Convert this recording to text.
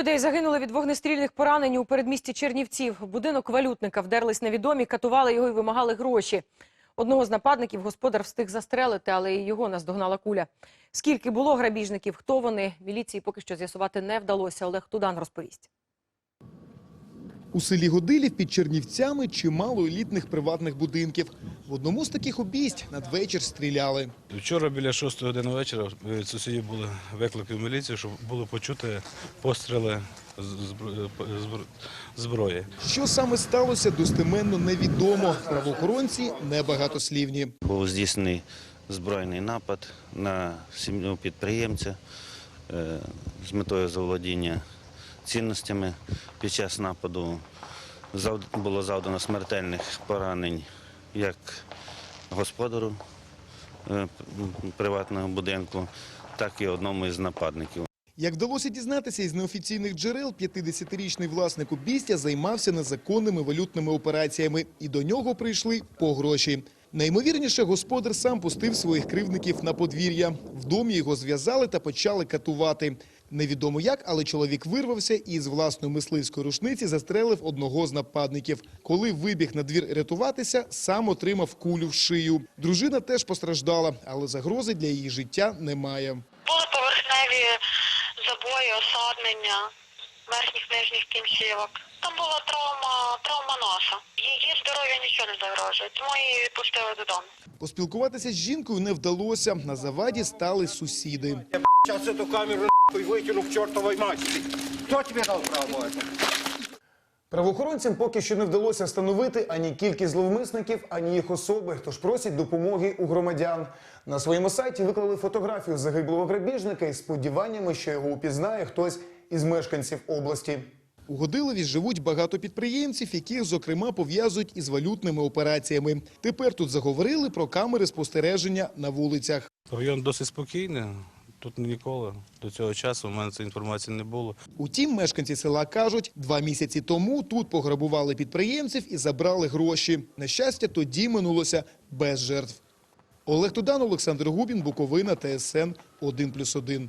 людей загинули від вогнестрільних поранень у передмісті Чернівців. Будинок валютника вдерлись невідомі, катували його і вимагали гроші. Одного з нападників господар встиг застрелити, але і його наздогнала куля. Скільки було грабіжників, хто вони, міліції поки що з'ясувати не вдалося. Олег Тудан розповість. У селі Годилів під Чернівцями чимало елітних приватних будинків. В одному з таких обійсть надвечір стріляли. Вчора біля 6 години вечора від сусідів були виклики в міліцію, щоб було почути постріли з збро- збро- зброї. Що саме сталося, достеменно невідомо. Правоохоронці небагатослівні. Був здійснений збройний напад на сім'ю підприємця е, з метою заволодіння цінностями. Під час нападу було завдано смертельних поранень як господару е, приватного будинку, так і одному із нападників. Як вдалося дізнатися із неофіційних джерел, 50-річний власник обійстя займався незаконними валютними операціями, і до нього прийшли по гроші. Найімовірніше, господар сам пустив своїх кривдників на подвір'я. В домі його зв'язали та почали катувати. Невідомо як, але чоловік вирвався і з власної мисливської рушниці застрелив одного з нападників. Коли вибіг на двір рятуватися, сам отримав кулю в шию. Дружина теж постраждала, але загрози для її життя немає. Були поверхневі забої, осаднення верхніх нижніх кінцівок. Там була травма носа. Її здоров'ю нічого не загрожує, тому її відпустили додому. Поспілкуватися з жінкою не вдалося. На заваді стали сусіди. Сейчас эту камеру нахуй выкину к чертовой матери. Кто тебе дал право это? Правоохоронцям поки що не вдалося встановити ані кількість зловмисників, ані їх особи, тож просять допомоги у громадян. На своєму сайті виклали фотографію загиблого грабіжника із сподіваннями, що його упізнає хтось із мешканців області. У Годилові живуть багато підприємців, яких, зокрема, пов'язують із валютними операціями. Тепер тут заговорили про камери спостереження на вулицях. Район досить спокійний. Тут ніколи до цього часу в мене цієї інформації не було. Утім, мешканці села кажуть, два місяці тому тут пограбували підприємців і забрали гроші. На щастя, тоді минулося без жертв. Олег Тудан, Олександр Губін, Буковина, ТСН 1+,1.